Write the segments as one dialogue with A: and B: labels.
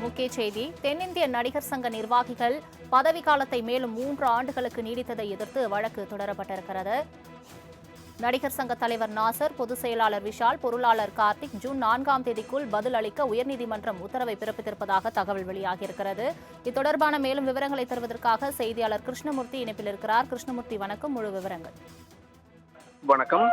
A: முக்கிய செய்தி தென்னிந்திய நடிகர் சங்க நிர்வாகிகள் பதவிக்காலத்தை மேலும் மூன்று ஆண்டுகளுக்கு நீடித்ததை எதிர்த்து வழக்கு தொடரப்பட்டிருக்கிறது. நடிகர் சங்க தலைவர் நாசர் பொதுச் செயலாளர் விஷால் பொருளாளர் கார்த்திக் ஜூன் நான்காம் தேதிக்குள் பதில் அளிக்க உயர்நீதிமன்றம் உத்தரவை பிறப்பித்திருப்பதாக தகவல் வெளியாகியிருக்கிறது. இது தொடர்பான மேலும் விவரங்களை தருவதற்காக செய்தியாளர் கிருஷ்ணமூர்த்தி இணைப்பில் இருக்கிறார். கிருஷ்ணமூர்த்தி வணக்கம். முழு விவரங்கள்.
B: வணக்கம்.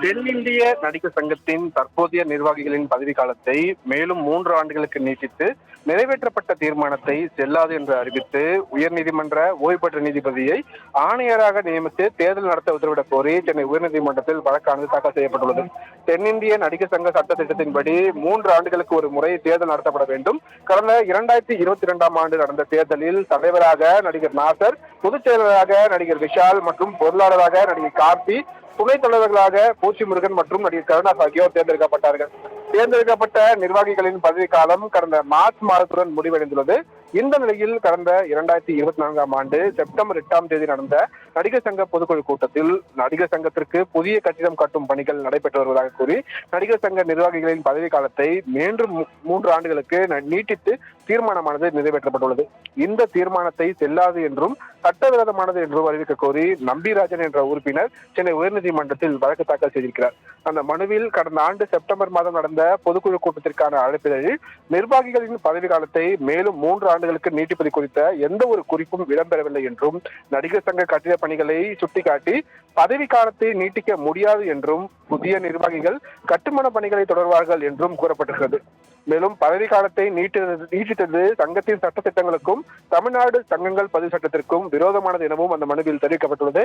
B: தென்னிந்திய நடிகர் சங்கத்தின் தற்போதைய நிர்வாகிகளின் பதவிக்காலத்தை மேலும் மூன்று ஆண்டுகளுக்கு நீட்டித்து நிறைவேற்றப்பட்ட தீர்மானத்தை செல்லாது என்று அறிவித்து உயர்நீதிமன்ற ஓய்வு பெற்ற நீதிபதியை ஆணையராக நியமித்து தேர்தல் நடத்த உத்தரவிடக் கோரி சென்னை உயர்நீதிமன்றத்தில் வழக்கானது தாக்கல் செய்யப்பட்டுள்ளது. தென்னிந்திய நடிகர் சங்க சட்ட திட்டத்தின்படி மூன்று ஆண்டுகளுக்கு ஒரு முறை தேர்தல் நடத்தப்பட வேண்டும். கடந்த இரண்டாயிரத்தி இருபத்தி இரண்டாம் ஆண்டு நடந்த தேர்தலில் தலைவராக நடிகர் நாசர் பொதுச் செயலராக நடிகர் விஷால் மற்றும் பொருளாளராக நடிகர் கார்த்தி துணைத் தலைவர்களாக பூச்சி முருகன் மற்றும் நடிகர் கருணாஸ் ஆகியோர் தேர்ந்தெடுக்கப்பட்டார்கள். தேர்ந்தெடுக்கப்பட்ட நிர்வாகிகளின் பதவிக்காலம் கடந்த மார்ச் மாதத்துடன் முடிவடைந்துள்ளது. இந்த நிலையில் கடந்த இரண்டாயிரத்தி இருபத்தி நான்காம் ஆண்டு செப்டம்பர் எட்டாம் தேதி நடந்த நடிகர் சங்க பொதுக்குழு கூட்டத்தில் நடிகர் சங்கத்திற்கு புதிய கட்டிடம் கட்டும் பணிகள் நடைபெற்று வருவதாக கூறி நடிகர் சங்க நிர்வாகிகளின் பதவிக்காலத்தை மீண்டும் மூன்று ஆண்டுகளுக்கு நீட்டித்து தீர்மானமானது நிறைவேற்றப்பட்டுள்ளது. இந்த தீர்மானத்தை செல்லாது என்றும் சட்டவிரோதமானது என்றும் அறிவிக்க கோரி நம்பிராஜன் என்ற உறுப்பினர் சென்னை உயர்நீதிமன்றத்தில் வழக்கு தாக்கல் செய்திருக்கிறார். அந்த மனுவில் கடந்த ஆண்டு செப்டம்பர் மாதம் நடந்த பொதுக்குழு கூட்டத்திற்கான அழைப்பிதழில் நிர்வாகிகளின் பதவி காலத்தை மேலும் மூன்று ஆண்டுகளுக்கு நீட்டிப்பது குறித்த எந்த ஒரு குறிப்பும் இடம்பெறவில்லை என்றும் நடிகர் சங்க கட்டிட பணிகளை சுட்டிக்காட்டி பதவி காலத்தை நீட்டிக்க முடியாது என்றும் புதிய நிர்வாகிகள் கட்டுமான பணிகளை தொடர்வார்கள் என்றும் கூறப்பட்டிருக்கிறது. மேலும் பதவி காலத்தை நீட்டித்தது நீட்டித்தது சங்கத்தின் சட்ட திட்டங்களுக்கும் தமிழ்நாடு சங்கங்கள் பதிவு சட்டத்திற்கும் விரோதமானது எனவும் அந்த மனுவில் தெரிவிக்கப்பட்டுள்ளது.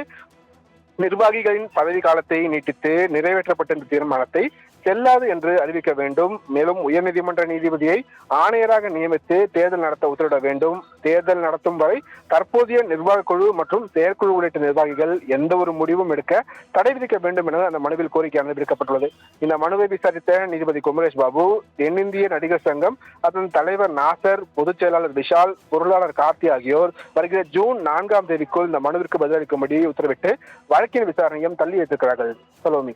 B: நிர்வாகிகளின் பதவி காலத்தை நீட்டித்து நிறைவேற்றப்பட்ட இந்த தீர்மானத்தை செல்லாது என்று அறிவிக்க வேண்டும். மேலும் உயர்நீதிமன்ற நீதிபதியை ஆணையராக நியமித்து தேர்தல் நடத்த உத்தரவிட வேண்டும். தேர்தல் நடத்தும் வரை தற்போதைய நிர்வாக குழு மற்றும் செயற்குழு உள்ளிட்ட நிர்வாகிகள் எந்த ஒரு முடிவும் எடுக்க தடை விதிக்க வேண்டும் என அந்த மனுவில் கோரிக்கை விடுக்கப்பட்டுள்ளது இந்த மனுவை விசாரித்த நீதிபதி குமரேஷ் பாபு தென்னிந்திய நடிகர் சங்கம் அதன் தலைவர் நாசர் பொதுச் செயலாளர் விஷால் பொருளாளர் கார்த்தி ஆகியோர் வருகிற ஜூன் நான்காம் தேதிக்குள் இந்த மனுவிற்கு பதிலளிக்கும்படி உத்தரவிட்டு வழக்கின் விசாரணையும் தள்ளி வைத்திருக்கிறார்கள். சலோமி.